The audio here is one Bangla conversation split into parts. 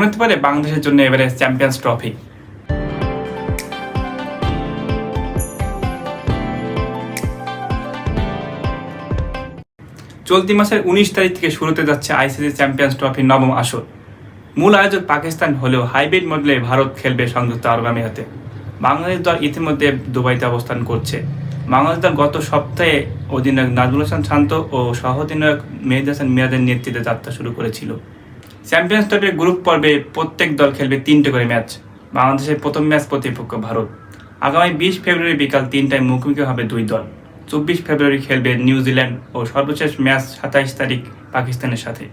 এমন হতে পারে বাংলাদেশের জন্য এবারে চ্যাম্পিয়ন্স ট্রফি। চলতি মাসের উনিশ তারিখ থেকে শুরুতে যাচ্ছে আইসিসি চ্যাম্পিয়ন্স ট্রফির নবম আসর। মূল আয়োজক পাকিস্তান হলেও হাইব্রিড মডেলে ভারত খেলবে সংযুক্ত আরব আমিরাতে। বাংলাদেশ দল ইতিমধ্যে দুবাইতে অবস্থান করছে। বাংলাদেশ দল গত সপ্তাহে অধিনায়ক নাজমুল হাসান শান্ত ও সহ অধিনায়ক মেহেদি হাসান মিরাজের নেতৃত্বে যাত্রা শুরু করেছিল। চ্যাম্পিয়ন্স ট্রফির গ্রুপ পর্বে প্রত্যেক দল খেলবে তিনটে করে ম্যাচ বাংলাদেশের প্রথম ম্যাচ প্রতিপক্ষ ভারত। আগামী বিশ ফেব্রুয়ারি বিকাল তিনটায় মুখোমুখি হবে দুই দল। চব্বিশ ফেব্রুয়ারি খেলবে নিউজিল্যান্ড ও সর্বশেষ ম্যাচ সাতাইশ তারিখ পাকিস্তানের সাথে।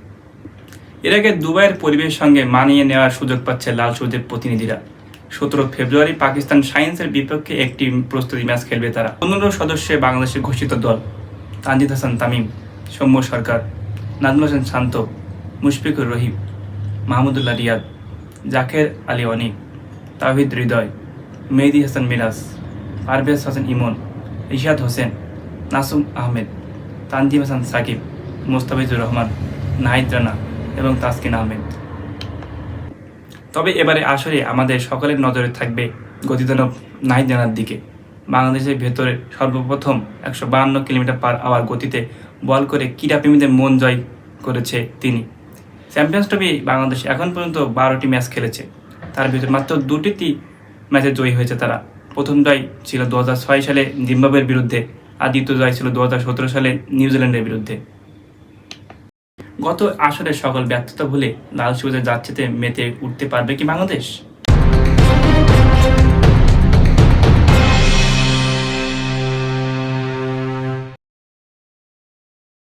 এর আগে দুবাইয়ের পরিবেশের সঙ্গে মানিয়ে নেওয়ার সুযোগ পাচ্ছে লাল সৌদের প্রতিনিধিরা। সতেরো ফেব্রুয়ারি পাকিস্তান সায়েন্সের বিপক্ষে একটি প্রস্তুতি ম্যাচ খেলবে তারা। পনেরো সদস্যে বাংলাদেশের ঘোষিত দল। তানজিদ হাসান, তামিম, সৌম্য সরকার, নাজমুল হাসান শান্ত মুশফিকুর রহিম, মাহমুদুল্লাহ রিয়াদ, জাকের আলী অনিক তাহিদ হৃদয়, মেহেদি হাসান মিরাজ পারভেজ হাসান ইমন রিশাদ হোসেন, নাসুম আহমেদ, তানজিম হাসান সাকিব, মোস্তাফিজুর রহমান, নাহিদ রানা এবং তাসকিন আহমেদ। তবে এবারে আসরে আমাদের সকলের নজরে থাকবে গতিদানব নাহিদ রানার দিকে। বাংলাদেশের ভেতরে সর্বপ্রথম একশো বাহান্ন কিলোমিটার পার আওয়ার গতিতে বল করে ক্রীড়াপ্রেমীদের মন জয় করেছে তিনি। চ্যাম্পিয়ন্স ট্রফি বাংলাদেশ এখন পর্যন্ত বারোটি ম্যাচ খেলেছে। তার ভিতরে মাত্র দুটিটি ম্যাচে জয়ী হয়েছে তারা। প্রথম জয় ছিল দু হাজার ছয় সালে জিম্বাবের বিরুদ্ধে আর দ্বিতীয় জয় ছিল দু হাজার সতেরো সালে নিউজিল্যান্ডের বিরুদ্ধে। গত আসরে সকল ব্যর্থতা ভুলে লাল সবুজের যাচ্ছেতে মেতে উঠতে পারবে কি বাংলাদেশ?